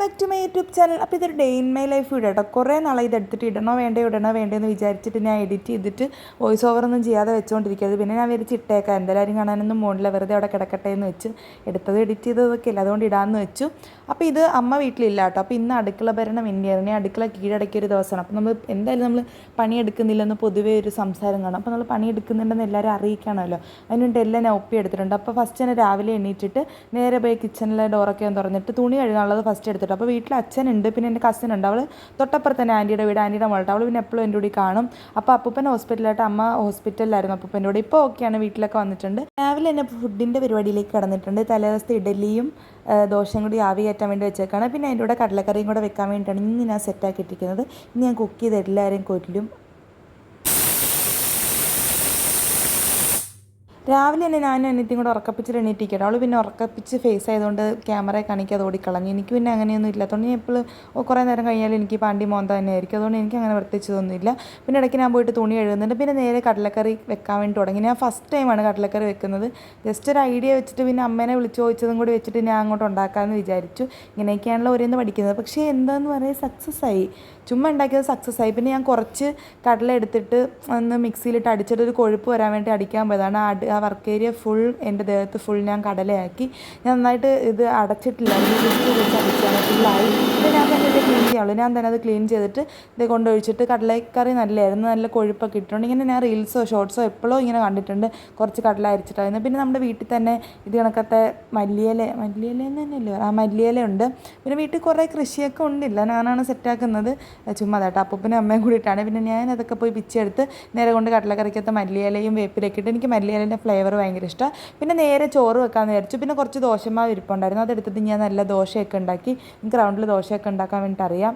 Back to my YouTube channel അപ്പോൾ ഇതൊരു day in my life video കേട്ടോ കുറേ നാളെ ഇത് എടുത്തിട്ട് ഇടണോ വേണ്ടേ ഇടണോ വേണ്ടേന്ന് വിചാരിച്ചിട്ട് ഞാൻ എഡിറ്റ് ചെയ്തിട്ട് വോയിസ് ഓവർ ഒന്നും ചെയ്യാതെ വെച്ചുകൊണ്ടിരിക്കരുത് പിന്നെ ഞാൻ വിചാരിച്ച് ഇട്ടേക്കാം. എന്തായാലും കാണാനൊന്നും മോണില്ല വെറുതെ അവിടെ കിടക്കട്ടെ എന്ന് വെച്ച് എടുത്തത് എഡിറ്റ് ചെയ്തതൊക്കെ ഇല്ല. അതുകൊണ്ട് ഇടാമെന്ന് വെച്ചു. അപ്പോൾ ഇത് അമ്മ വീട്ടിലില്ല കേട്ടോ. അപ്പോൾ ഇന്ന് അടുക്കള ഭരണം എന്നെയായിരുന്നു അടുക്കള കീഴടക്കിയ ഒരു ദിവസമാണ്. അപ്പോൾ നമ്മൾ എന്തായാലും നമ്മൾ പണിയെടുക്കുന്നില്ലെന്ന് പൊതുവേ ഒരു സംസാരം കാണും. അപ്പോൾ നമ്മൾ പണിയെടുക്കുന്നുണ്ടെന്ന് എല്ലാവരും അറിയിക്കണമല്ലോ. അതിനുവേണ്ടി എല്ലാം ഞാൻ ഒപ്പി എടുത്തിട്ടുണ്ട്. അപ്പോൾ ഫസ്റ്റ് തന്നെ രാവിലെ എണീറ്റിട്ട് നേരെ പോയി കിച്ചണിലെ ഡോറൊക്കെ തുറന്നിട്ട് തുണി കഴുകാനുള്ളത് ഫസ്റ്റ് എടുത്തിട്ട്. അപ്പോൾ വീട്ടിൽ അച്ഛനുണ്ട് പിന്നെ എന്റെ കസിൻ ഉണ്ട്. അവൾ തൊട്ടപ്പുറത്ത് തന്നെ ആന്റിയുടെ വീട് ആന്റിയുടെ മോളുടെ അവൾ പിന്നെ എപ്പോഴും എന്റെ കൂടി കാണും. അപ്പോൾ അപ്പൂപ്പൻ ഹോസ്പിറ്റലായിട്ട് അമ്മ ഹോസ്പിറ്റലിലായിരുന്നു അപ്പൂപ്പന്റെ കൂടെ. ഇപ്പോൾ ഓക്കെയാണ് വീട്ടിലൊക്കെ വന്നിട്ടുണ്ട്. രാവിലെ എന്നെ ഫുഡിന്റെ പരിപാടിയിലേക്ക് കടന്നിട്ടുണ്ട്. തലേദിവസത്തെ ഇഡലിയും ദോശയും കൂടി ആവി കയറ്റാൻ വേണ്ടി വെച്ചേക്കാണ്. പിന്നെ അതിന്റെ കൂടെ കടലക്കറിയും കൂടെ വെക്കാൻ വേണ്ടിയിട്ടാണ് ഇന്ന് ഞാൻ സെറ്റാക്കി ഇട്ടിരിക്കുന്നത് ഇന്ന് ഞാൻ കുക്ക് ചെയ്ത് എല്ലാവരെയും കൊല്ലും. രാവിലെ തന്നെ ഞാനും അനിയത്തിയും കൂടെ ഉറക്കപ്പിച്ചിട്ട് എണീറ്റിരിക്കട്ടെ അവൾ പിന്നെ ഉറക്കപ്പിച്ച് ഫേസ് ആയതുകൊണ്ട് ക്യാമറയെ കാണിക്കാതെ ഓടിക്കളഞ്ഞു. എനിക്ക് പിന്നെ അങ്ങനെയൊന്നും ഇല്ലാത്തതുകൊണ്ട് ഞാൻ എപ്പോഴും കുറേ നേരം കഴിഞ്ഞാൽ എനിക്ക് പാണ്ടി മോന്ത തന്നെ ആയിരിക്കും. അതുകൊണ്ട് എനിക്ക് അങ്ങനെ പ്രത്യേകിച്ച് തോന്നുന്നില്ല പിന്നെ ഇടയ്ക്ക് ഞാൻ പോയിട്ട് തുണി എഴുതുന്നുണ്ട് പിന്നെ നേരെ കടലക്കറി വെക്കാൻ വേണ്ടി തുടങ്ങി. ഞാൻ ഫസ്റ്റ് ടൈമാണ് കടലക്കറി വെക്കുന്നത്. ജസ്റ്റ് ഒരു ഐഡിയ വെച്ചിട്ട് പിന്നെ അമ്മേനെ വിളിച്ചു ചോദിച്ചതും കൂടി വെച്ചിട്ട് ഞാൻ അങ്ങോട്ട് ഉണ്ടാക്കാമെന്ന് വിചാരിച്ചു. ഇങ്ങനെയൊക്കെയാണല്ലോ ഓരോന്ന് പഠിക്കുന്നത്. പക്ഷേ എന്താന്ന് പറയുക സക്സസ് ആയി. ചുമ്മാ ഉണ്ടാക്കിയത് സക്സസ് ആയി. പിന്നെ ഞാൻ കുറച്ച് കടല എടുത്തിട്ട് ഒന്ന് മിക്സിയിലിട്ട് അടിച്ചിട്ട് ഒരു കൊഴുപ്പ് വരാൻ വേണ്ടി അടിക്കാൻ പോയതാണ്. ആ ആ വർക്ക് ഏരിയ ഫുൾ എന്റെ ദേഹത്ത് ഫുൾ ഞാൻ കടലയാക്കി. ഞാൻ നന്നായിട്ട് ഇത് അടച്ചിട്ടില്ല. അടിച്ചാണ്. ഫുള്ളായി പിന്നെ ഞാൻ തന്നെ ഇത് ക്ലീൻ ചെയ്യാവുള്ളൂ. ഞാൻ തന്നെ അത് ക്ലീൻ ചെയ്തിട്ട് ഇത് കൊണ്ടൊഴിച്ചിട്ട് കടലക്കറി നല്ലതായിരുന്നു. നല്ല കൊഴുപ്പൊക്കെ ഇട്ടിട്ടുണ്ട്. ഇങ്ങനെ ഞാൻ റീൽസോ ഷോർട്സോ എപ്പോഴും ഇങ്ങനെ കണ്ടിട്ടുണ്ട്. കുറച്ച് കടല അരിച്ചിട്ടായിരുന്നു. പിന്നെ നമ്മുടെ വീട്ടിൽ തന്നെ ഇത് കണക്കത്തെ മല്ലിയില മല്ലിയില തന്നെയല്ലേ? ആ മല്ലിയില ഉണ്ട്. പിന്നെ വീട്ടിൽ കുറേ കൃഷിയൊക്കെ ഉണ്ടില്ല. ഞാനാണ് സെറ്റാക്കുന്നത് ചുമ്മാ കേട്ടോ. അപ്പൂപ്പനും അമ്മയും കൂടിയിട്ടാണ്. പിന്നെ ഞാൻ അതൊക്കെ പോയി പിച്ചെടുത്ത് നേരെ കൊണ്ട് കടലക്കറിക്കത്തെ മല്ലിയിലയും വേപ്പിലൊക്കെ ഇട്ട് എനിക്ക് മല്ലിയിലേന്റെ ഫ്ലേവർ ഭയങ്കര ഇഷ്ടമാണ് പിന്നെ നേരെ ചോറ് വെക്കാമെന്ന് വിചാരിച്ചു. പിന്നെ കുറച്ച് ദോശമാവ് ഇരിപ്പുണ്ടായിരുന്നു. അതെടുത്തിട്ട് ഞാൻ നല്ല ദോശയൊക്കെ ഉണ്ടാക്കി. എനിക്ക് റൗണ്ടിൽ ദോശയൊക്കെ ഉണ്ടാക്കാൻ വേണ്ടിയിട്ട് അറിയാം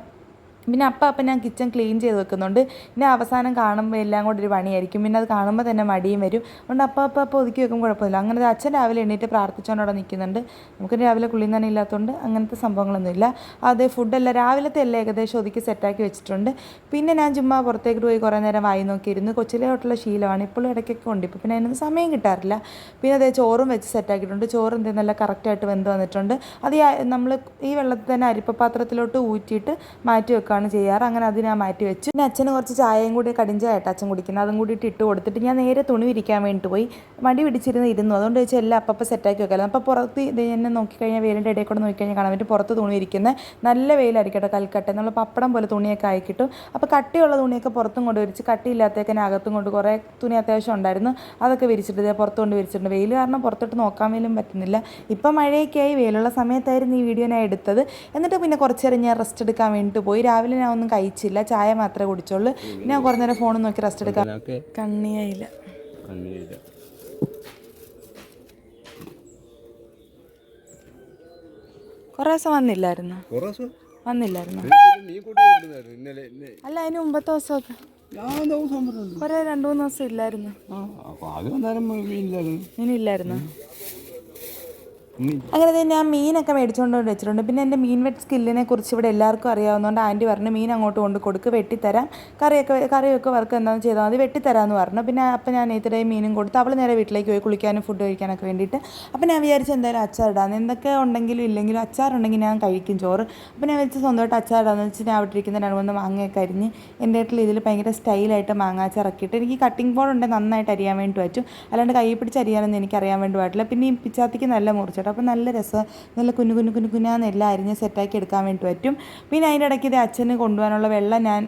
പിന്നെ അപ്പം അപ്പം ഞാൻ കിച്ചൺ ക്ലീൻ ചെയ്ത് വെക്കുന്നുണ്ട്. പിന്നെ അവസാനം കാണുമ്പോൾ എല്ലാം കൂടെ ഒരു പണിയായിരിക്കും. പിന്നെ അത് കാണുമ്പോൾ തന്നെ മടിയും വരും. അതുകൊണ്ട് അപ്പം അപ്പം അപ്പം ഒതുക്കി വെക്കും കുഴപ്പമില്ല. അങ്ങനെ അച്ഛൻ രാവിലെ എണീറ്റ് പ്രാർത്ഥിച്ചുകൊണ്ട് അവിടെ നിൽക്കുന്നുണ്ട്. നമുക്ക് രാവിലെ കുളി തന്നെ ഇല്ലാത്തതുകൊണ്ട് അങ്ങനത്തെ സംഭവങ്ങളൊന്നുമില്ല അതേ ഫുഡെല്ലാം രാവിലത്തെ എല്ലാം ഏകദേശം ഒതുക്കി സെറ്റാക്കി വെച്ചിട്ടുണ്ട്. പിന്നെ ഞാൻ ചുമ്മാ പുറത്തേക്ക് പോയി കുറേ നേരം വായി നോക്കിയിരുന്നു. കൊച്ചിലെ തൊട്ടുള്ള ശീലമാണ്. ഇപ്പോഴും ഇടയ്ക്കൊക്കെ ഉണ്ട്. ഇപ്പോൾ പിന്നെ അതിനൊന്നും സമയം കിട്ടാറില്ല. പിന്നെ അതേ ചോറും വെച്ച് സെറ്റാക്കിയിട്ടുണ്ട് ചോറ് എന്ത് നല്ല കറക്റ്റായിട്ട് വെന്ത് വന്നിട്ടുണ്ട്. അത് നമ്മൾ ഈ വെള്ളത്തിൽ തന്നെ അരിപ്പപാത്രത്തിലോട്ട് ഊറ്റിയിട്ട് മാറ്റി വെക്കുകയാണ് ചെയ്യാറ്. അങ്ങനെ അത് ഞാൻ മാറ്റി വെച്ചു. പിന്നെ അച്ഛന് കുറച്ച് ചായയും കൂടി കടിഞ്ചായിട്ട് അച്ഛൻ കുടിക്കുന്നത്. അതും കൂടിയിട്ട് ഇട്ട് കൊടുത്തിട്ട് ഞാൻ നേരെ തുണി വിരിക്കാൻ വേണ്ടിയിട്ട് പോയി. മടി പിടിച്ചിരുന്ന് ഇരുന്നു. അതുകൊണ്ട് വെച്ചാൽ എല്ലാം അപ്പം സെറ്റാക്കി വെക്കാമല്ലോ അപ്പോൾ പുറത്ത് ഇത് എന്നെ നോക്കിക്കഴിഞ്ഞാൽ വെയിലിന്റെ ഇടയിൽ കൂടെ നോക്കിക്കഴിഞ്ഞാൽ കാണാൻ പറ്റും പുറത്ത് തുണി ഇരിക്കുന്നത് നല്ല വെയിലായിരിക്കട്ടെ കൽക്കട്ട. നമ്മൾ പപ്പടം പോലെ തുണിയൊക്കെ ആയി കിട്ടും. അപ്പോൾ കട്ടിയുള്ള തുണിയൊക്കെ പുറത്തും കൊണ്ട് വിരിച്ച് കട്ടിയില്ലാത്തതൊക്കെ അകത്തും കൊണ്ട് കുറേ തുണി അത്യാവശ്യം ഉണ്ടായിരുന്നു. അതൊക്കെ വിരിച്ചിട്ട് ദേ പുറത്ത് കൊണ്ട് വിരിച്ചിട്ടുണ്ട്. വെയിൽ കാരണം പുറത്തോട്ട് നോക്കാൻ വേലും പറ്റുന്നില്ല. ഇപ്പം മഴയൊക്കെയായി വെയിലുള്ള സമയത്തായിരുന്നു ഈ വീഡിയോ ഞാൻ എടുത്തത്. എന്നിട്ട് പിന്നെ കുറച്ച് നേരം ഞാൻ റെസ്റ്റ് എടുക്കാൻ വേണ്ടിയിട്ട് പോയി. രാവിലെ ഞാൻ ഒന്നും കഴിച്ചില്ല. ചായ മാത്രമേ കുടിച്ചുള്ളൂ. ഞാൻ കുറേ നേരം ഫോൺ നോക്കി റെസ്റ്റ് എടുക്കാം കണ്ണിയായില്ല. കണ്ണീരില്ല കുറേ ദിവസം വന്നില്ലായിരുന്നു? വന്നില്ലായിരുന്നു? അല്ല അതിന് മുമ്പത്തെ ദിവസമൊക്കെ. കുറേ രണ്ട് മൂന്ന് ദിവസം ഇല്ലായിരുന്നു. ഇനി ഇല്ലായിരുന്നു? അങ്ങനെ തന്നെ ഞാൻ മീനൊക്കെ മേടിച്ചുകൊണ്ട് വെച്ചിട്ടുണ്ട്. പിന്നെ എന്റെ മീൻ വെട്ട് സ്കില്ലിനെ കുറിച്ച് ഇവിടെ എല്ലാവർക്കും അറിയാവുന്നതുകൊണ്ട് ആന്റി പറഞ്ഞു മീൻ അങ്ങോട്ട് കൊണ്ട് കൊടുക്ക് വെട്ടിത്തരാം. കറിയൊക്കെ കറിയൊക്കെ വർക്ക് എന്താണെന്ന് ചെയ്താൽ മതി വെട്ടിത്തരാമെന്ന് പറഞ്ഞു. പിന്നെ അപ്പം ഞാൻ ഇത്രയും മീനും കൊടുത്ത് അവൾ നേരെ വീട്ടിലേക്ക് പോയി കുളിക്കാനും ഫുഡ് കഴിക്കാനൊക്കെ വേണ്ടിയിട്ട്. അപ്പം ഞാൻ വിചാരിച്ചു എന്തായാലും അച്ചാറിടാന്ന് എന്തൊക്കെ ഉണ്ടെങ്കിലും ഇല്ലെങ്കിലും അച്ചാറുണ്ടെങ്കിൽ ഞാൻ കഴിക്കും ചോറ്. അപ്പം ഞാൻ വെച്ച് സ്വന്തമായിട്ട് അച്ചാറിടാന്ന് വെച്ച് ഞാൻ അവിടെ ഇരിക്കുന്ന രണ്ട് മൂന്ന് മാങ്ങയൊക്കെ അരിഞ്ഞ് എന്റെ വീട്ടിൽ ഇതിൽ ഭയങ്കര സ്റ്റൈലായിട്ട് മാങ്ങ അച്ചാറക്കിയിട്ട് എനിക്ക് കട്ടിംഗ് ബോർഡ് ഉണ്ടെങ്കിൽ നന്നായിട്ട് അറിയാൻ വേണ്ടി പറ്റും. അല്ലാണ്ട് കൈ പിടിച്ച് അരിയാനൊന്നും എനിക്ക് അറിയാൻ വേണ്ടി പാടില്ല. പിന്നെ ഈ പിച്ചാത്തിക്ക് നല്ല മുറിച്ചിട്ട് അപ്പോൾ നല്ല രസം നല്ല കുഞ്ഞു കുഞ്ഞു കുഞ്ഞു കുഞ്ഞാന്ന് എല്ലാം അരിഞ്ഞ് സെറ്റാക്കി എടുക്കാൻ വേണ്ടി പറ്റും. പിന്നെ അതിന്റെ ഇടയ്ക്ക് ഇത് അച്ഛന് കൊണ്ടുപോകാനുള്ള വെള്ളം ഞാൻ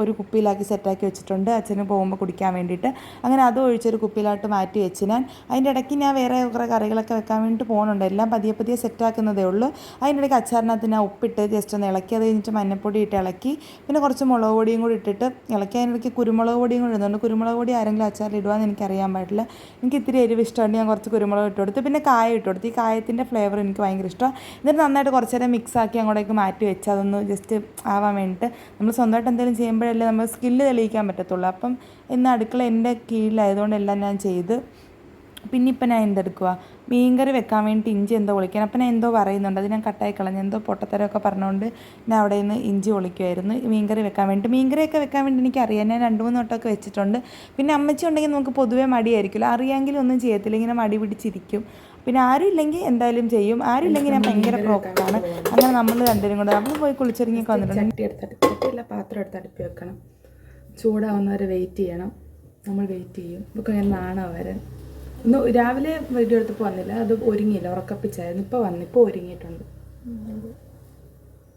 ഒരു കുപ്പിയിലാക്കി സെറ്റാക്കി വെച്ചിട്ടുണ്ട്. അച്ഛന് പോകുമ്പോൾ കുടിക്കാൻ വേണ്ടിയിട്ട്. അങ്ങനെ അതും ഒഴിച്ചൊരു കുപ്പിയിലോട്ട് മാറ്റി വെച്ച് ഞാൻ അതിന്റെ ഇടയ്ക്ക് ഞാൻ വേറെ കുറേ കറികളൊക്കെ വെക്കാൻ വേണ്ടിയിട്ട് പോകുന്നുണ്ട്. എല്ലാം പതിയെ പതിയെ സെറ്റാക്കുന്നതേ ഉള്ളൂ. അതിന്റെ ഇടയ്ക്ക് അച്ചാറിനകത്ത് ഞാൻ ഉപ്പിട്ട് ജസ്റ്റ് ഒന്ന് ഇളക്കി അത് കഴിഞ്ഞിട്ട് മഞ്ഞപ്പൊടി ഇട്ട് ഇളക്കി. പിന്നെ കുറച്ച് മുളക് പൊടിയും കൂടി ഇട്ടിട്ട് ഇളക്കി. അതിനിടയ്ക്ക് കുരുമുളക് പൊടിയും കൂടി ഇടുന്നുണ്ട്. കുരുമുളക് പൊടി ആരെങ്കിലും അച്ചാറിൽ ഇടുവാന്ന് എനിക്കറിയാൻ പാടില്ല. എനിക്ക് ഇത്തിരി എരിവ് ഇഷ്ടമുണ്ട്. ഞാൻ കുറച്ച് കുരുമുളക് ഇട്ട് കൊടുത്ത്. പിന്നെ കായ ഇട്ട് കൊടുത്ത്. ഈ കായത്തിന്റെ ഫ്ലേവർ എനിക്ക് ഭയങ്കര ഇഷ്ടമാണ്. എന്നിട്ട് നന്നായിട്ട് കുറച്ച് നേരം മിക്സ് ആക്കി അങ്ങോട്ടേക്ക് മാറ്റി വെച്ച് അതൊന്ന് ജസ്റ്റ് ആവാൻ വേണ്ടിയിട്ട് നമ്മൾ സ്വന്തമായിട്ട് എന്തെങ്കിലും ചെയ്യുമ്പോഴല്ലേ നമ്മൾ സ്കില്ല് തെളിയിക്കാൻ പറ്റത്തുള്ളൂ. അപ്പം ഇന്ന് അടുക്കള എന്റെ കീഴിലായതുകൊണ്ട് എല്ലാം ഞാൻ ചെയ്ത് പിന്നെ ഇപ്പം ഞാൻ എന്തെടുക്കുക മീൻകറി വെക്കാൻ വേണ്ടി ഇഞ്ചി എന്തോ ഒളിക്കാൻ അപ്പം ഞാൻ എന്തോ പറയുന്നുണ്ട്. അത് ഞാൻ കട്ടായി കളഞ്ഞു. എന്തോ പൊട്ടത്തരമൊക്കെ പറഞ്ഞുകൊണ്ട് ഞാൻ അവിടെ നിന്ന് ഇഞ്ചി മീൻ കറി വെക്കാൻ വേണ്ടി മീൻ കറിയൊക്കെ വെക്കാൻ വേണ്ടി എനിക്കറിയാം. ഞാൻ രണ്ട് മൂന്ന് വട്ടമൊക്കെ വെച്ചിട്ടുണ്ട്. പിന്നെ അമ്മച്ചി ഉണ്ടെങ്കിൽ നമുക്ക് പൊതുവേ മടിയായിരിക്കുമല്ലോ. അറിയാമെങ്കിലും ഒന്നും ചെയ്യത്തില്ല. ഇങ്ങനെ മടി പിടിച്ചിരിക്കും. പിന്നെ ആരും ഇല്ലെങ്കിൽ എന്തായാലും ചെയ്യും. ആരും ഇല്ലെങ്കിൽ ഞാൻ ഭയങ്കര പ്രോക്കാണ് അങ്ങനെ നമ്മൾ രണ്ടുപേരും കൂടെ നമ്മൾ പോയി കുളിച്ചിറങ്ങിയൊക്കെ വന്നിട്ടുണ്ട്. ചട്ടി എടുത്ത് പാത്രം എടുത്ത് അടുപ്പി വെക്കണം. ചൂടാവുന്നവരെ വെയിറ്റ് ചെയ്യണം. നമ്മൾ വെയിറ്റ് ചെയ്യും. ഇപ്പോൾ ഞാൻ നാണോ വരാൻ ഇന്ന് രാവിലെ വീഡിയോ എടുത്തപ്പോൾ വന്നില്ല അത് ഒരുങ്ങിയില്ല. ഉറക്കപ്പിച്ചായിരുന്നു. ഇപ്പോൾ വന്നു ഇപ്പോൾ ഒരുങ്ങിയിട്ടുണ്ട്.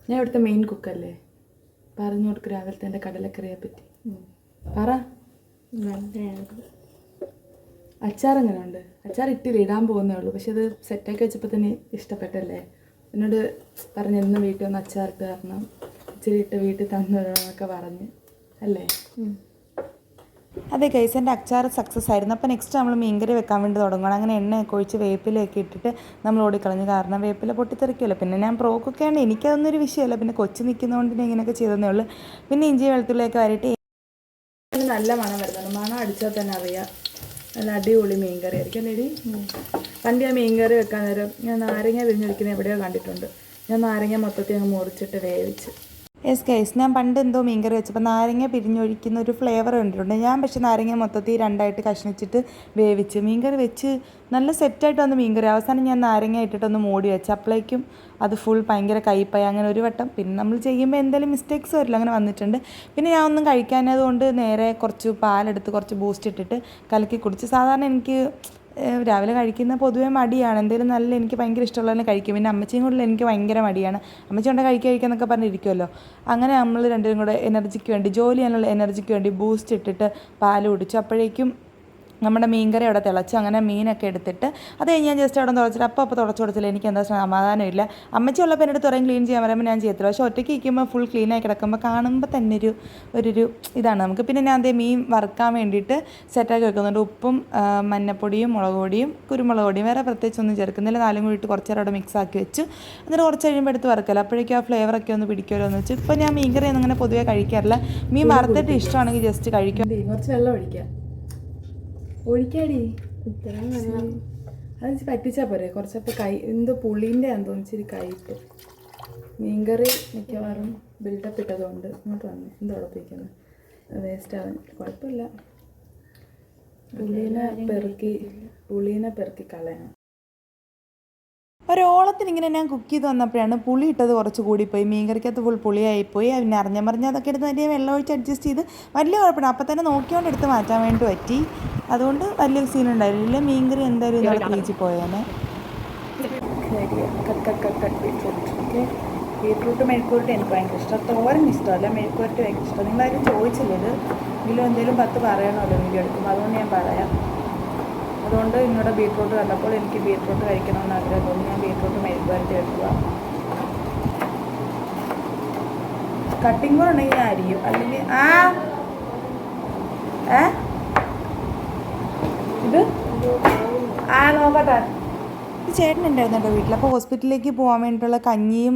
ഞാൻ ഇവിടുത്തെ മെയിൻ കുക്കല്ലേ പറഞ്ഞു കൊടുക്കും രാവിലത്തെ എന്റെ കടലക്കറിയെ പറ്റി പറ. അച്ചാർ എങ്ങനെ ഉണ്ട് അച്ചാർ ഇട്ടില്ല ഇടാൻ പോകുന്നേ ഉള്ളൂ പക്ഷെ അത് സെറ്റാക്കി വെച്ചപ്പോൾ തന്നെ ഇഷ്ടപ്പെട്ടല്ലേ? എന്നോട് പറഞ്ഞു എന്നും വീട്ടിൽ വന്ന് അച്ചാർ ഇട്ട് തരണം. ഇച്ചിരി ഇട്ട് വീട്ടിൽ തന്നൊക്കെ പറഞ്ഞ്. അല്ലേ? അതെ കേസ് എന്റെ അച്ചാർ സക്സസ് ആയിരുന്നു. അപ്പോൾ നെക്സ്റ്റ് നമ്മൾ മീൻകറി വെക്കാൻ വേണ്ടി തുടങ്ങണം. അങ്ങനെ എണ്ണയൊക്കെ ഒഴിച്ച് വേപ്പിലയൊക്കെ ഇട്ടിട്ട് നമ്മൾ ഓടിക്കളഞ്ഞു. കാരണം വേപ്പില പൊട്ടിത്തെറിക്കുമല്ലോ പിന്നെ ഞാൻ പ്രോക്കൊക്കെയാണ് എനിക്കതൊന്നും ഒരു വിഷയമല്ല. പിന്നെ കൊച്ചു നിൽക്കുന്നതുകൊണ്ട് ഞാൻ ഇങ്ങനെയൊക്കെ ചെയ്തതേ ഉള്ളൂ. പിന്നെ ഇഞ്ചി വെളുത്തുള്ളിയൊക്കെ വരട്ടി. നല്ല മണം വരുന്നുണ്ട്. മണം അടിച്ചാൽ തന്നെ അറിയാം. നല്ല അടിപൊളി മീൻ കറി ആയിരിക്കും. അല്ലേടി പണ്ട് ഞാൻ മീൻ കറി വെക്കാൻ നേരം ഞാൻ നാരങ്ങ വിരിഞ്ഞൊഴിക്കുന്ന എവിടെയോ കണ്ടിട്ടുണ്ട്. ഞാൻ നാരങ്ങ മൊത്തത്തിൽ അങ്ങ് മുറിച്ചിട്ട് വേവിച്ച് യെസ് കേസ് ഞാൻ പണ്ട് എന്തോ മീൻകറി വെച്ചപ്പോൾ നാരങ്ങ പിരിഞ്ഞൊഴിക്കുന്ന ഒരു ഫ്ലേവർ കണ്ടിട്ടുണ്ട്. ഞാൻ പക്ഷേ നാരങ്ങ മൊത്തത്തിൽ രണ്ടായിട്ട് കഷ്ണിച്ചിട്ട് വേവിച്ച് മീൻകറി വെച്ച് നല്ല സെറ്റായിട്ട് വന്ന് മീൻകറി. അവസാനം ഞാൻ നാരങ്ങ ഇട്ടിട്ടൊന്ന് മൂടി വെച്ച് അപ്പോഴേക്കും അത് ഫുൾ ഭയങ്കര കയ്പായി അങ്ങനെ ഒരു വട്ടം. പിന്നെ നമ്മൾ ചെയ്യുമ്പോൾ എന്തെങ്കിലും മിസ്റ്റേക്സ് വരില്ല. അങ്ങനെ വന്നിട്ടുണ്ട്. പിന്നെ ഞാൻ ഒന്നും കഴിക്കാനതുകൊണ്ട് നേരെ കുറച്ച് പാലെടുത്ത് കുറച്ച് ബൂസ്റ്റ് ഇട്ടിട്ട് കലക്കി കുടിച്ച്. സാധാരണ എനിക്ക് രാവിലെ കഴിക്കുന്ന പൊതുവേ മടിയാണ്. എന്തെങ്കിലും നല്ല എനിക്ക് ഭയങ്കര ഇഷ്ടമുള്ളതിനെ കഴിക്കും. പിന്നെ അമ്മച്ചിയും കൂടെ എനിക്ക് ഭയങ്കര മടിയാണ്. അമ്മച്ചി കൊണ്ട് കഴിക്കുക കഴിക്കാന്നൊക്കെ പറഞ്ഞിരിക്കുമല്ലോ അങ്ങനെ നമ്മൾ രണ്ടുപേരും കൂടെ എനർജിക്ക് വേണ്ടി ജോലി ചെയ്യാനുള്ള എനർജിക്ക് വേണ്ടി ബൂസ്റ്റ് ഇട്ടിട്ട് പാൽ കുടിച്ചു. അപ്പോഴേക്കും നമ്മുടെ മീൻകറി അവിടെ തിളച്ച് അങ്ങനെ മീനൊക്കെ എടുത്തിട്ട് അത് കഴിഞ്ഞ് ഞാൻ ജസ്റ്റ് അവിടെ തുളച്ചിട്ട് അപ്പോൾ അപ്പോൾ തുടച്ചു കൊടുത്തില്ല. എനിക്ക് എന്താ സമാധാനമില്ല. അമ്മച്ചി ഉള്ളപ്പോൾ എന്റെ പറയും ക്ലീൻ ചെയ്യാൻ പറയുമ്പോൾ ഞാൻ ചെയ്യത്തില്ല. പക്ഷേ ഒറ്റയ്ക്ക് ഇരിക്കുമ്പോൾ ഫുൾ ക്ലീനായി കിടക്കുമ്പോൾ കാണുമ്പോൾ തന്നെ ഒരു ഒരു ഇതാണ്. നമുക്ക് പിന്നെ ഞാൻ അതേ മീൻ വറുക്കാൻ വേണ്ടിയിട്ട് സെറ്റാക്കി വെക്കുന്നുണ്ട്. ഉപ്പും മഞ്ഞപ്പൊടിയും മുളക് പൊടിയും കുരുമുളക് പൊടിയും വേറെ പ്രത്യേകിച്ച് ഒന്നും ചേർക്കുന്നില്ല. നാലും കൂടി ഇട്ട് കുറച്ച് നേരം അവിടെ മിക്സ് ആക്കി വെച്ചു. എന്നിട്ട് കുറച്ച് കഴിയുമ്പോൾ എടുത്ത് വറുക്കല. അപ്പോഴേക്കും ആ ഫ്ലേവറൊക്കെ ഒന്ന് പിടിക്കുമല്ലോ എന്ന് വെച്ച്. ഇപ്പോൾ ഞാൻ മീൻകറി ഒന്നും അങ്ങനെ പൊതുവേ കഴിക്കാറില്ല. മീൻ വറുത്തിട്ട് ഇഷ്ടമാണെങ്കിൽ ജസ്റ്റ് കഴിക്കും. കുറച്ച് വെള്ളം ഒഴിക്കാം. ഒഴിക്കാടി. അത് പറ്റിച്ചാൽ പോരെ. കുറച്ചപ്പോൾ കൈ എന്തോ പുളീന്റെ ആണെന്ന് തോന്നിച്ചിരി കൈപ്പ്. മീൻകറി മിക്കവാറും ബിൽഡപ്പ് ഇട്ടതുകൊണ്ട് ഇങ്ങോട്ട് വന്നു. എന്തോ ഉടപ്പിക്കുന്നത് വേസ്റ്റ് ആവാൻ. കുഴപ്പമില്ല. പുളീനെ പെറുക്കി പുളീനെ പെറുക്കി കളയണം. ഒരോളത്തിന് ഇങ്ങനെ ഞാൻ കുക്ക് ചെയ്ത് വന്നപ്പോഴാണ് പുളി ഇട്ടത് കുറച്ച് കൂടിപ്പോയി മീൻകറിക്കകത്ത് ഫുൾ പുളിയായിപ്പോയി പിന്നെ അറിഞ്ഞ മറിഞ്ഞ അതൊക്കെ എടുത്ത് വലിയ വെള്ളം ഒഴിച്ച് അഡ്ജസ്റ്റ് ചെയ്ത് വലിയ കുഴപ്പമില്ല. അപ്പം തന്നെ നോക്കിയോണ്ട് എടുത്ത് മാറ്റാൻ വേണ്ടി പറ്റി. അതുകൊണ്ട് വലിയ സീൻ ഉണ്ടായിരുന്നില്ല മീൻകറി എന്തായാലും ഇന്നലെ ഫ്രീജിൽ പോയേനെ. ഓക്കെ ബീട്രൂട്ട് മെഴുക്കുവരട്ടി എനിക്ക് ഭയങ്കര ഇഷ്ടം. തോരൻ ഇഷ്ടമല്ല. മെഴുക്കുവരട്ടി ഭയങ്കര ഇഷ്ടം. നിങ്ങളാരും ആരും ചോദിച്ചില്ലത് ഇതിലും എന്തെങ്കിലും പത്ത് പറയണമല്ലോ വീഡിയോ എടുക്കുമ്പോൾ അതുകൊണ്ട് ഞാൻ പറയാം. അതുകൊണ്ട് ഇങ്ങോട്ട് ബീട്രൂട്ട് കണ്ടപ്പോൾ എനിക്ക് ബീട്രൂട്ട് കഴിക്കണമെന്ന് ആഗ്രഹം. തോന്നി ഞാൻ ബീട്രൂട്ട് മെഴുക്കുവരട്ടി എടുക്കുക. കട്ടിംഗ് കൂടെ ഉണ്ടെങ്കിൽ ഞാൻ അരിയും. അല്ലെങ്കിൽ ആ ഏ ഇത് ആ നോക്കട്ടെ ഈ ചേട്ടൻ ഉണ്ടായിരുന്നു കേട്ടോ വീട്ടിൽ. അപ്പോൾ ഹോസ്പിറ്റലിലേക്ക് പോകാൻ വേണ്ടിയിട്ടുള്ള കഞ്ഞിയും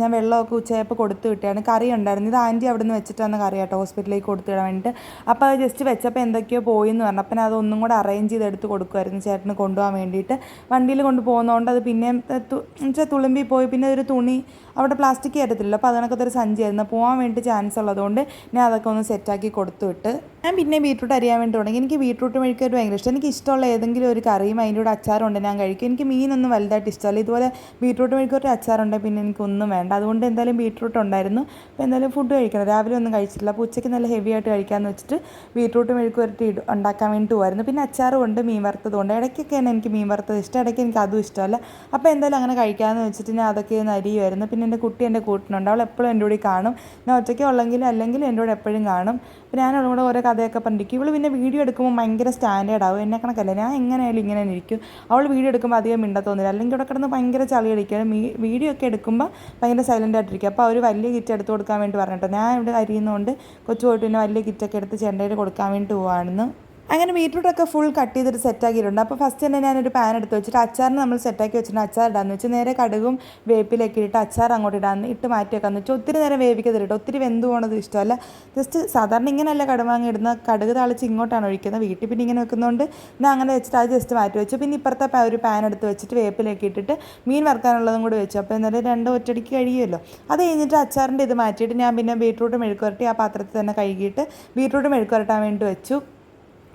ഞാൻ വെള്ളമൊക്കെ ഉച്ചയായപ്പോൾ കൊടുത്തു വിട്ടാണ് കറി ഉണ്ടായിരുന്നു. ഇത് ആന്റി അവിടെ നിന്ന് വെച്ചിട്ടാണ് കറി കേട്ടോ ഹോസ്പിറ്റലിലേക്ക് കൊടുത്തു വിടാൻ വേണ്ടിയിട്ട്. അപ്പോൾ അത് ജസ്റ്റ് വെച്ചപ്പോൾ എന്തൊക്കെയോ പോയി എന്ന് പറഞ്ഞു. അപ്പം അതൊന്നും കൂടെ അറേഞ്ച് ചെയ്ത് എടുത്ത് കൊടുക്കുമായിരുന്നു ചേട്ടന് കൊണ്ടുപോകാൻ വേണ്ടിയിട്ട്. വണ്ടിയിൽ കൊണ്ട് പോകുന്നതുകൊണ്ട് അത് പിന്നെ വെച്ചാൽ തുളുമ്പി പോയി. പിന്നെ ഒരു തുണി അവിടെ പ്ലാസ്റ്റിക് കയറ്റത്തില്ല അപ്പോൾ അതിനൊക്കെ ഒരു സഞ്ചിയായിരുന്നു പോകാൻ വേണ്ടി ചാൻസ് ഉള്ളതുകൊണ്ട് ഞാൻ അതൊക്കെ ഒന്ന് സെറ്റാക്കി കൊടുത്തു വിട്ട് ഞാൻ പിന്നെ ബീട്രൂട്ട് അറിയാൻ വേണ്ടി തുടങ്ങി. എനിക്ക് ബീട്രൂട്ട് മെഴുക്കൊരു ഭയങ്കര ഇഷ്ടം. എനിക്ക് ഇഷ്ടമുള്ള ഏതെങ്കിലും ഒരു കറിയും അതിന്റെ കൂടെ അച്ചാറുണ്ട് ഞാൻ കഴിക്കും. എനിക്ക് മീനൊന്നും വലുതായിട്ട് ഇഷ്ടമല്ല. ഇതുപോലെ ബീട്രൂട്ട് മെഴുക്കൊരു അച്ചാറുണ്ടെങ്കിൽ പിന്നെ എനിക്കൊന്നും വേണ്ട. അതുകൊണ്ട് എന്തായാലും ബീട്രൂട്ട് ഉണ്ടായിരുന്നു. അപ്പോൾ എന്തായാലും ഫുഡ് കഴിക്കണം. രാവിലെ ഒന്നും കഴിച്ചിട്ടില്ല. അപ്പോൾ ഉച്ചയ്ക്ക് നല്ല ഹെവി ആയിട്ട് കഴിക്കാമെന്ന് വെച്ചിട്ട് ബീട്രൂട്ട് മെഴുക്കുവരട്ടി ഇടും ഉണ്ടാക്കാൻ വേണ്ടി പോകുമായിരുന്നു പിന്നെ അച്ചാറും ഉണ്ട് മീൻ വറുത്തതുകൊണ്ട് ഇടയ്ക്കൊക്കെയാണ് എനിക്ക് മീൻ വറുത്തത് ഇഷ്ടം. ഇടയ്ക്ക് എനിക്ക് അതും ഇഷ്ടമല്ല. അപ്പോൾ എന്തായാലും അങ്ങനെ കഴിക്കാമെന്ന് വെച്ചിട്ട് ഞാൻ അതൊക്കെ ഒന്ന് പിന്നെ എന്റെ കുട്ടി എന്റെ കൂട്ടിനുണ്ട് അവൾ എപ്പോഴും എന്റെ കൂടി കാണും. ഞാൻ ഒറ്റയ്ക്ക് ഉള്ളെങ്കിലും അല്ലെങ്കിൽ എന്റെ കൂടെ എപ്പോഴും കാണും. അപ്പോൾ ഞാൻ അവളും കൂടെ ഓരോ കഥയൊക്കെ പറഞ്ഞിരിക്കും. ഇവൾ പിന്നെ വീഡിയോ എടുക്കുമ്പോൾ ഭയങ്കര സ്റ്റാൻഡേർഡ് ആവും. എന്നെ കണക്കല്ല ഞാൻ എങ്ങനെയായാലും ഇങ്ങനെ ഇരിക്കും അവൾ വീഡിയോ എടുക്കുമ്പോൾ അധികം മിണ്ടത്തൊന്നുമില്ല അല്ലെങ്കിൽ ഇവിടെ കിടന്ന് ഭയങ്കര ചളി അടിക്കും. വീഡിയോ ഒക്കെ എടുക്കുമ്പോൾ ഭയങ്കര സൈലന്റ് ആയിട്ടിരിക്കും. അപ്പോൾ അവർ വലിയ കിറ്റ് എടുത്ത് കൊടുക്കാൻ വേണ്ടി പറഞ്ഞിട്ടോ ഞാൻ ഇവിടെ അരിയുന്നതുകൊണ്ട് കൊച്ചു പോയിട്ട് പിന്നെ വലിയ കിറ്റൊക്കെ എടുത്ത് ചെണ്ടയിൽ കൊടുക്കാൻ വേണ്ടി പോവാണെന്ന് അങ്ങനെ ബീട്രൂട്ടൊക്കെ ഫുൾ കട്ട് ചെയ്തിട്ട് സെറ്റാക്കിയിട്ടുണ്ട് അപ്പോൾ ഫസ്റ്റ് തന്നെ ഞാനൊരു പാൻ എടുത്ത് വെച്ചിട്ട് അച്ചാറിന് നമ്മൾ സെറ്റാക്കി വെച്ചിട്ട് അച്ചാർ ഇടാന്ന് വെച്ച് നേരെ കടുകും വേപ്പിലേക്ക് ഇട്ട് അച്ചാർ അങ്ങോട്ട് ഇടാന്ന് ഇട്ട് മാറ്റി വെക്കാന്ന് വെച്ചാൽ ഒത്തിരി നേരം വേവിക്കത്തില്ല കേട്ടോ ഒത്തിരി വെന്ത് പോകണത് ഇഷ്ടമല്ല. ജസ്റ്റ് സാധാരണ ഇങ്ങനെയല്ല കടുമാങ്ങ ഇടുന്ന കടുക് താളിച്ച് ഇങ്ങോട്ടാണ് ഒഴിക്കുന്നത്. വീട്ടിൽ പിന്നെ ഇങ്ങനെ വെക്കുന്നതുകൊണ്ട് ഞാൻ അങ്ങനെ വെച്ചിട്ട് അത് ജസ്റ്റ് മാറ്റി വെച്ചു. പിന്നെ ഇപ്പുറത്തെ ഒരു പാൻ എടുത്ത് വെച്ചിട്ട് വേപ്പിലേക്ക് ഇട്ടിട്ട് മീൻ വറുക്കാനുള്ളതും കൂടി വെച്ചു. അപ്പോൾ എന്നാലും രണ്ട് ഒറ്റടിക്ക് കഴിയുമല്ലോ. അത് കഴിഞ്ഞിട്ട് അച്ചാറിന്റെ ഇത് മാറ്റിയിട്ട് ഞാൻ പിന്നെ ബീട്രൂട്ട് മെഴുക്കുരട്ടി ആ പാത്രത്തിൽ തന്നെ കഴുകിയിട്ട് ബീട്രൂട്ട് മെഴുക്കുരട്ടാൻ വേണ്ടി വെച്ചു.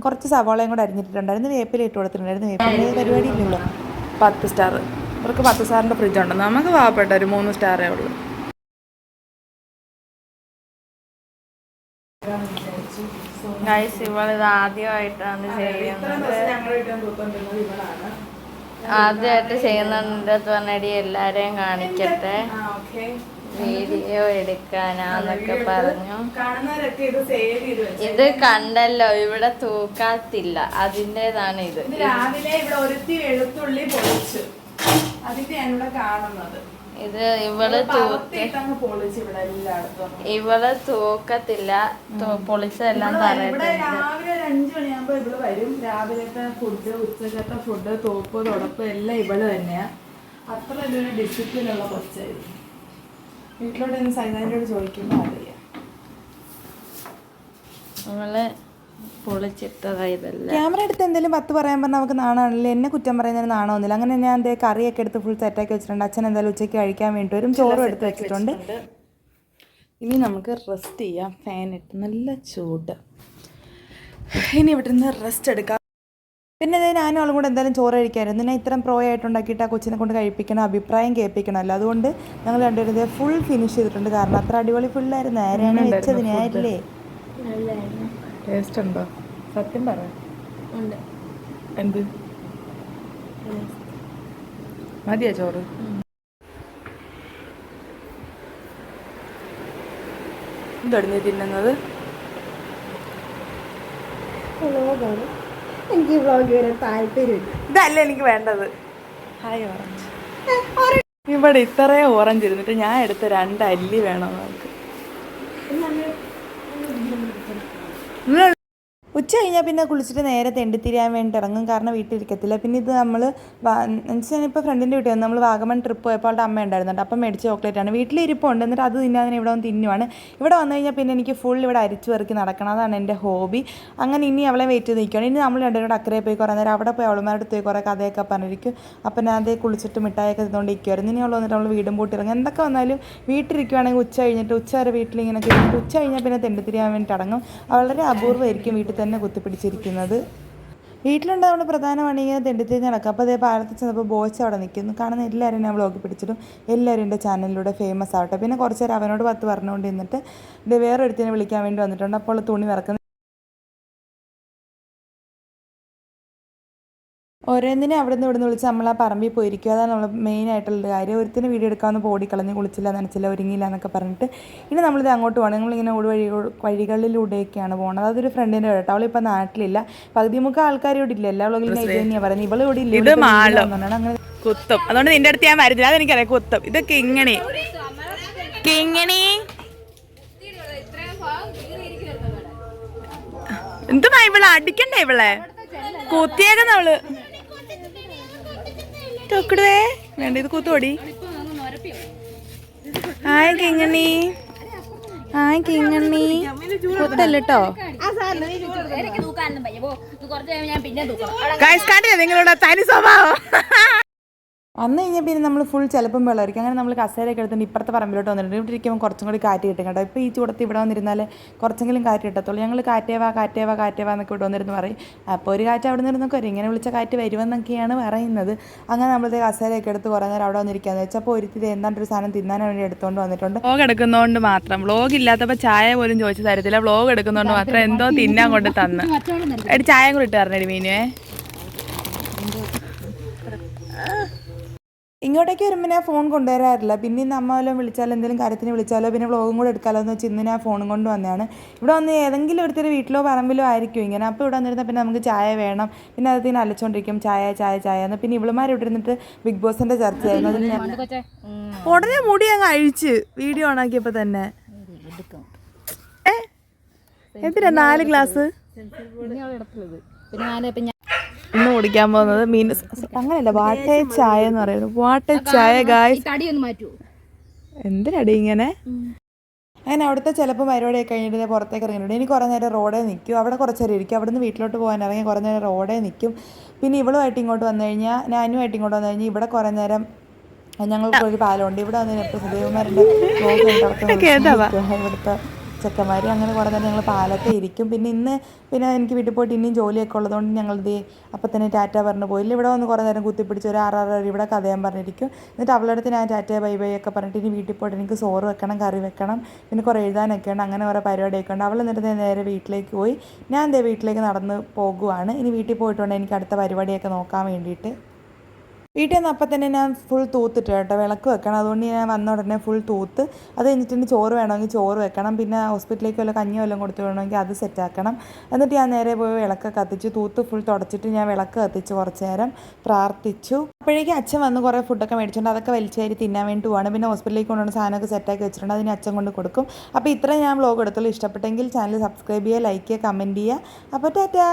കുറച്ച് സവാളയും കൂടെ അരിഞ്ഞിട്ടുണ്ടായിരുന്നു വേപ്പില ഇട്ട് കൊടുത്തിട്ടുണ്ടായിരുന്നു. വേപ്പില പരിപാടി ഇല്ലല്ലോ പത്ത് സ്റ്റാർ. ഇവർക്ക് പത്ത് സ്റ്റാറിന്റെ ഫ്രിഡ്ജ് ഉണ്ട്. നമുക്ക് പാവപ്പെട്ട ഒരു മൂന്ന് സ്റ്റാറേ ഉള്ളൂ. ഗൈസ് ആദ്യമായിട്ടാണ് ചെയ്യുന്നത്. ആദ്യമായിട്ട് ചെയ്യുന്നുണ്ട് പറഞ്ഞടി എല്ലാരെയും കാണിക്കട്ടെ. വീഡിയോ എടുക്കാനാന്നൊക്കെ പറഞ്ഞു. ഇത് കണ്ടല്ലോ ഇവിടെ തൂക്കാത്തില്ല. അതിന്റെതാണ് ഇത്. രാവിലെ ഇവിടെ ഒരുത്തി എഴുത്തുള്ളി പൊളിച്ചു. അതിന്റെ ഇവിടെ കാണുന്നത്. ഇത് ഇവൾ ഇവൾ തൂക്കത്തില്ല. പൊളിച്ചതെല്ലാം ഇവിടെ രാവിലെ ഒരു അഞ്ചു മണിയാകുമ്പോ ഇവൾ വരും. രാവിലത്തെ ഫുഡ് ഉച്ചക്കത്തെ ഫുഡ് തോപ്പ് തുടപ്പ് എല്ലാം ഇവൾ തന്നെയാ. അത്ര ഒരു ഡിസിപ്ലിൻ ഉള്ള കൊച്ചായിരുന്നു. വീട്ടിലോട്ട് ഇന്ന് സൈതാനോട് ചോദിക്കുമ്പോൾ അറിയാം ക്യാമറ എടുത്ത് എന്തെങ്കിലും പത്ത് പറയാൻ പറഞ്ഞാൽ നമുക്ക് നാണാണല്ലേ? എന്നെ കുറ്റം പറയുന്നതിന് നാണമൊന്നുമില്ല അങ്ങനെ ഞാൻ എന്തേ കറിയൊക്കെ എടുത്ത് ഫുൾ സെറ്റാക്കി വെച്ചിട്ടുണ്ട്. അച്ഛൻ എന്തായാലും ഉച്ചയ്ക്ക് കഴിക്കാൻ വേണ്ടി വരും. ചോറും എടുത്ത് വെച്ചിട്ടുണ്ട്. ഇനി നമുക്ക് റെസ്റ്റ് ചെയ്യാം. ഫാൻ ഇട്ട് നല്ല ചൂട്. ഇനി ഇവിടെ നിന്ന് റെസ്റ്റ് എടുക്കാം. പിന്നെ ദേ ഞാനും ആളും കൂടെ എന്തായാലും ചോറ് കഴിക്കാമായിരുന്നു ഞാൻ ഇത്രയും പ്രോ ആയിട്ട് ഉണ്ടാക്കിയിട്ട് ആ കൊച്ചിനെ കൊണ്ട് കഴിപ്പിക്കണം അഭിപ്രായം കേൾപ്പിക്കണമല്ലോ. അതുകൊണ്ട് ഞങ്ങൾ രണ്ടുപേരും ഫുൾ ഫിനിഷ് ചെയ്തിട്ടുണ്ട്. കാരണം അത്ര അടിപൊളി ഫുള്ളായിരുന്നു ആരെയാണ് വെച്ചത് ഞാനില്ലേ? ടേസ്റ്റ് ഉണ്ടോ? സത്യം പറ. എന്ത്? മതിയാ ചോറ്? എന്താണ് തിന്നുന്നത്? എനിക്ക് വ്ളോഗ് വരാൻ താല്പര്യമില്ല. ഇതല്ല എനിക്ക് വേണ്ടത്. ഹായ് ഓറഞ്ച് ഇവിടെ ഇത്രയും ഓറഞ്ച് ഇരുന്നിട്ട് ഞാൻ എടുത്ത രണ്ട് അല്ലി വേണം നമുക്ക്. ഉച്ച കഴിഞ്ഞാൽ പിന്നെ കുളിച്ചിട്ട് നേരെ തെണ്ടിത്തിരിയാൻ വേണ്ടി ഇറങ്ങും. കാരണം വീട്ടിലിരിക്കത്തില്ല പിന്നെ ഇത് നമ്മൾ ഇപ്പോൾ ഫ്രണ്ടിന്റെ വീട്ടിൽ നമ്മൾ വാഗമൺ ട്രിപ്പ് പോയപ്പോൾ അവളുടെ അമ്മ ഉണ്ടായിരുന്നുണ്ട്. അപ്പം മേടിച്ച ചോക്ലേറ്റ് ആണ്. വീട്ടിലിരിപ്പുണ്ട് എന്നിട്ട് അത് തിന്നാൻ ഇവിടെ വന്ന് തിന്നുവാണ്. ഇവിടെ വന്നു കഴിഞ്ഞാൽ പിന്നെ എനിക്ക് ഫുൾ ഇവിടെ അരിച്ചു പെറുക്കി നടക്കണം. അതാണ് എന്റെ ഹോബി അങ്ങനെ ഇനി അവളെ വെയിറ്റ് ചെയ്ത് നിൽക്കുകയാണ് ഇനി നമ്മൾ രണ്ടുപേരും അക്കരെ പോയി കുറേ നേരം അവിടെ പോയി അവളുമാരുടെ പോയി കുറേ കഥയൊക്കെ പറഞ്ഞിരിക്കും. അപ്പം ഞാൻ അതേ കുളിച്ചിട്ട് ഇതുകൊണ്ട് ഇരിക്കുമായിരുന്നു ഇനി അവൾ വന്നിട്ട് നമ്മൾ വീടും പൂട്ടി ഇറങ്ങും. എന്തൊക്കെ വന്നാലും വീട്ടിലിരിക്കുവാണെങ്കിൽ ഉച്ച കഴിഞ്ഞിട്ട് ഉച്ച വരെ വീട്ടിലിങ്ങനെ ഉച്ച കഴിഞ്ഞാൽ പിന്നെ തെണ്ടിത്തിരിയാൻ വേണ്ടി ഇറങ്ങും. വളരെ അപൂർവമായിരിക്കും വീട്ടിൽ തന്നെ കുത്തിപ്പിടിച്ചിരിക്കുന്നത്. വീട്ടിലുണ്ടാവുന്ന പ്രധാന പണി ഇങ്ങനെ തെണ്ടിത്തിരിഞ്ഞ് നടക്കുക. അപ്പോൾ അതേ പാലത്തിൽ ചെന്നപ്പോൾ ബോച്ച അവിടെ നിൽക്കുന്നു. കാണുന്ന എല്ലാവരും ഞാൻ വ്ളോഗ് പിടിച്ചിട്ടും എല്ലാവരും എന്റെ ചാനലിലൂടെ ഫേമസ് ആവട്ടെ. പിന്നെ കുറച്ച് നേരം അവനോട് പത്ത് പറഞ്ഞുകൊണ്ട് നിന്നിട്ട് വേറൊരുത്തിനെ വിളിക്കാൻ വേണ്ടി വന്നിട്ടുണ്ട്. അപ്പോൾ തുണി വിറക്കുന്നത് ഓരോന്നിനെ അവിടെ നിന്ന് ഇവിടെ നിന്ന് വിളിച്ച് നമ്മൾ ആ പറമ്പിൽ പോയിരിക്കുക അതാണ് നമ്മൾ മെയിൻ ആയിട്ടുള്ള കാര്യം ഒരുത്തിന് വീഡിയോ എടുക്കാമെന്ന് പോടി കളഞ്ഞ് കുളിച്ചില്ല നനച്ചില്ല ഒരുങ്ങിയില്ല എന്നൊക്കെ പറഞ്ഞിട്ട് ഇനി നമ്മളിത് അങ്ങോട്ട് പോകണം നമ്മളിങ്ങനെ ഓട് വഴി വഴികളിലൂടെയൊക്കെയാണ് പോകുന്നത് അതൊരു ഫ്രണ്ടിന്റെ കേട്ടോ. അവളിപ്പോൾ നാട്ടിലില്ല. പകുതി മുഖം ആൾക്കാർ ഇവിടെ ഇല്ല. എല്ലാ വ്ളോഗിലും ഇത് തന്നെയാണ് പറയുന്നത്. ഇവൾ ഇവിടെ ഇല്ല. അങ്ങനെ കുത്തും. അതുകൊണ്ട് നിന്റെ അടുത്ത് ഞാൻ വരുന്നില്ല. അതെനിക്കറിയാം കുത്തും. ഇത് കിങ്ങണി. കിങ്ങണി. എന്തുമാ ഇവളെ? അടിക്കണ്ടേ ഇവളെ. കുത്തിയേക്കുന്ന അവൾ തൊക്കിടുവേ. വേണ്ട ഇത് കൂത്തോടി. ആയ കിങ്ങണി ആയ കിങ്ങണി കുത്തല്ലോ കണ്ടില്ലേ നിങ്ങളുടെ തനി സ്വഭാവം? വന്നു കഴിഞ്ഞാൽ പിന്നെ നമ്മൾ ഫുൾ ചിലപ്പം വെള്ളമായിരിക്കും. അങ്ങനെ നമ്മൾ കസേരയൊക്കെ എടുത്തിട്ട് ഇപ്പുറത്തെ പറമ്പിലോട്ട് വന്നിട്ടുണ്ട്. ഇവിടെ ഇരിക്കുമ്പോൾ കുറച്ചും കൂടി കാറ്റ് കിട്ടും കേട്ടോ. ഇപ്പോൾ ഈ ചൂടത്ത് ഇവിടെ വന്നിരുന്നാൽ കുറച്ചെങ്കിലും കാറ്റ് കിട്ടത്തുള്ളൂ. ഞങ്ങൾ കാറ്റേവാ കാറ്റേവാ കാറ്റേവാ എന്നൊക്കെ ഇവിടെ വന്നിരുന്ന് പറയും. അപ്പോൾ ഒരു കാറ്റ് അവിടെ നിന്നൊക്കെ വരും. ഇങ്ങനെ വിളിച്ച കാറ്റ് വരുമെന്നൊക്കെയാണ് പറയുന്നത്. അങ്ങനെ നമ്മളത്തെ കസേരയൊക്കെ എടുത്ത് കുറേ നേരം അവിടെ വന്നിരിക്കാന്ന് വെച്ചാൽ അപ്പോൾ ഒരുത്തി എന്താണ്ട് ഒരു സാധനം തിന്നാൻ വേണ്ടി എടുത്തുകൊണ്ട് വന്നിട്ടുണ്ട്. വ്ളോഗ് എടുക്കുന്നതുകൊണ്ട് മാത്രം. വ്ളോഗ് ഇല്ലാത്തപ്പോൾ ചായ പോലും ചോദിച്ചു തരത്തില്ല. വ്ളോഗ് എടുക്കുന്നതുകൊണ്ട് മാത്രം എന്തോ തിന്നാൻ കൊണ്ട് തന്ന് ഒരു ചായ കൂടി ഇട്ട് പറഞ്ഞു മീനുവേ. ഇങ്ങോട്ടേക്ക് വരുമ്പോൾ ഞാൻ ഫോൺ കൊണ്ടുവരാറില്ല. പിന്നെ ഇന്ന് അമ്മ വല്ലതും വിളിച്ചാലോ എന്തെങ്കിലും കാര്യത്തിന് വിളിച്ചാലോ പിന്നെ വ്ലോഗും കൂടെ എടുക്കാമല്ലോ എന്ന് വെച്ച് ഇന്ന് ഞാൻ ഫോണും കൊണ്ട് വന്നതാണ്. ഇവിടെ വന്ന് ഏതെങ്കിലും ഒരുത്തർ വീട്ടിലോ പറമ്പിലോ ആയിരിക്കും. ഇങ്ങനെ അപ്പോൾ ഇവിടെ വന്നിരുന്നാൽ പിന്നെ നമുക്ക് ചായ വേണം. പിന്നെ അത് ഇങ്ങനെ അലച്ചുകൊണ്ടിരിക്കും ചായ ചായ ചായ എന്ന്. പിന്നെ ഇവളുമാർ ഇവിടെ ഇരുന്നിട്ട് ബിഗ് ബോസിന്റെ ചർച്ചയായിരുന്നു. ഉടനെ മുടി അങ്ങ് അഴിച്ച് വീഡിയോ ഓണാക്കിയപ്പോൾ തന്നെ. എന്തിനാ നാല് ഗ്ലാസ് പിന്നെ ഞാൻ ഇന്ന് കുടിക്കാൻ പോകുന്നത് മീൻ അങ്ങനെയല്ല വാട്ടേ ചായ എന്ന് പറയുന്നത്. വാട്ടേ ചായ ഗായ് എന്തിനടി ഇങ്ങനെ? അങ്ങനെ അവിടുത്തെ ചിലപ്പോൾ പരിപാടിയൊക്കെ കഴിഞ്ഞിട്ട് പുറത്തേക്ക് ഇറങ്ങിയിട്ടുണ്ട്. ഇനി കുറേ നേരം റോഡേ നിൽക്കും. അവിടെ കുറച്ച് നേരം ഇരിക്കും. അവിടെ നിന്ന് വീട്ടിലോട്ട് പോകാൻ ഇറങ്ങി കുറേ നേരം റോഡേ നിൽക്കും. പിന്നെ ഇവളുമായിട്ട് ഇങ്ങോട്ട് വന്നു കഴിഞ്ഞാൽ ഞാനുമായിട്ട് ഇങ്ങോട്ട് വന്നു കഴിഞ്ഞാൽ ഇവിടെ കുറേ നേരം ഞങ്ങൾക്ക് ഒരു പാലമുണ്ട് ഇവിടെ വന്ന് എപ്പോൾ സുദേവന്മാരുടെ ഇവിടുത്തെ ചെക്കന്മാർ അങ്ങനെ കുറേ നേരം ഞങ്ങൾ പാലത്തെ ഇരിക്കും. പിന്നെ ഇന്ന് പിന്നെ എനിക്ക് വീട്ടിൽ പോയിട്ട് ഇനിയും ജോലിയൊക്കെ ഉള്ളതുകൊണ്ട് ഞങ്ങൾ ദേ അപ്പം തന്നെ ടാറ്റ പറഞ്ഞു പോയില്ല ഇവിടെ വന്ന് കുറേ നേരം കുത്തിപ്പിടിച്ച് ഒരു ആറാറ് ഇവിടെ കഥയാൻ പറഞ്ഞിരിക്കും. എന്നിട്ട് അവളടുത്ത് ഞാൻ ടാറ്റ ബൈ ബൈ ഒക്കെ പറഞ്ഞിട്ട് ഇനി വീട്ടിൽ പോയിട്ട് എനിക്ക് സോറ് വെക്കണം കറി വെക്കണം പിന്നെ കുറേ എഴുതാനൊക്കെ ഉണ്ട് അങ്ങനെ കുറേ പരിപാടിയൊക്കെ ഉണ്ട്. അവൾ എന്നിട്ട് നേരെ വീട്ടിലേക്ക് പോയി. ഞാൻ ദേ വീട്ടിലേക്ക് നടന്ന് പോകുവാണ്. ഇനി വീട്ടിൽ പോയിട്ടുണ്ടെങ്കിൽ എനിക്ക് അടുത്ത പരിപാടിയൊക്കെ നോക്കാൻ വേണ്ടിയിട്ട്. വീട്ടിൽ നിന്ന് അപ്പം തന്നെ ഞാൻ ഫുൾ തൂത്തിട്ട് കേട്ടോ. വിളക്ക് വെക്കണം. അതുകൊണ്ട് ഞാൻ വന്ന ഉടനെ ഫുൾ തൂത്ത്. അത് കഴിഞ്ഞിട്ട് ചോറ് വേണമെങ്കിൽ ചോറ് വെക്കണം. പിന്നെ ഹോസ്പിറ്റലിലേക്ക് വല്ല കഞ്ഞി വല്ലതും കൊടുത്തു വേണമെങ്കിൽ അത് സെറ്റാക്കണം എന്നിട്ട് ഞാൻ നേരെ പോയി വിളക്ക് കത്തിച്ച്. തൂത്ത് ഫുൾ തുടച്ചിട്ട് ഞാൻ വിളക്ക് കത്തിച്ച് കുറച്ച് നേരം. പ്രാർത്ഥിച്ചു. അപ്പോഴേക്കും അച്ഛൻ വന്ന് കുറേ ഫുഡൊക്കെ മേടിച്ചിട്ടുണ്ട് അതൊക്കെ വലിച്ചേരി തിന്നാൻ വേണ്ടി പോവാണ്. പിന്നെ ഹോസ്പിറ്റലിലേക്ക് കൊണ്ടുവന്ന സാധനമൊക്കെ സെറ്റാക്കി വെച്ചിട്ടുണ്ട്. അതിന് അച്ഛൻ കൊണ്ട് കൊടുക്കും. അപ്പോൾ ഇത്രയും ഞാൻ വ്ലോഗ് എടുത്തുള്ളൂ. ഇഷ്ടപ്പെട്ടെങ്കിൽ ചാനൽ സബ്സ്ക്രൈബ് ചെയ്യുക ലൈക്ക് ചെയ്യുക കമന്റ് ചെയ്യുക. അപ്പോൾ ടാറ്റാ.